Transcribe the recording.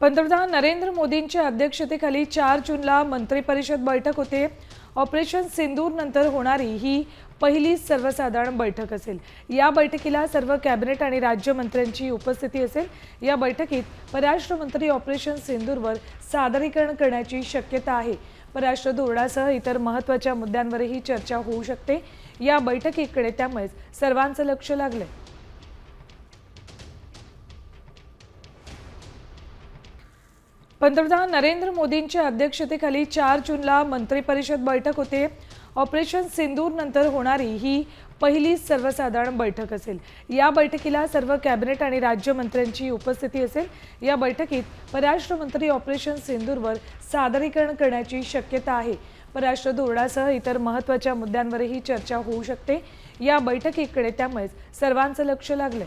पंतप्रधान नरेंद्र मोदींच्या अध्यक्षतेखाली चार जूनला मंत्रिपरिषद बैठक होते. ऑपरेशन सिंदूर नंतर होणारी ही पहिली सर्वसाधारण बैठक असेल. या बैठकीला सर्व कॅबिनेट आणि राज्यमंत्र्यांची उपस्थिती असेल. या बैठकीत परराष्ट्र मंत्री ऑपरेशन सिंदूरवर सादरीकरण करण्याची शक्यता आहे. परराष्ट्र धोरणासह इतर महत्त्वाच्या मुद्द्यांवरही चर्चा होऊ शकते. या बैठकीकडे त्यामुळेच सर्वांचं लक्ष लागलंय. पंतप्रधान नरेंद्र मोदींच्या अध्यक्षतेखाली चार जूनला मंत्रिपरिषद बैठक होते. ऑपरेशन सिंदूर नंतर होणारी ही पहिली सर्वसाधारण बैठक असेल. या बैठकीला सर्व कॅबिनेट आणि राज्यमंत्र्यांची उपस्थिती असेल. या बैठकीत परराष्ट्र मंत्री ऑपरेशन सिंदूरवर सादरीकरण करण्याची शक्यता आहे. परराष्ट्र धोरणासह इतर महत्त्वाच्या मुद्द्यांवरही चर्चा होऊ शकते. या बैठकीकडे त्यामुळेच सर्वांचं लक्ष लागलंय.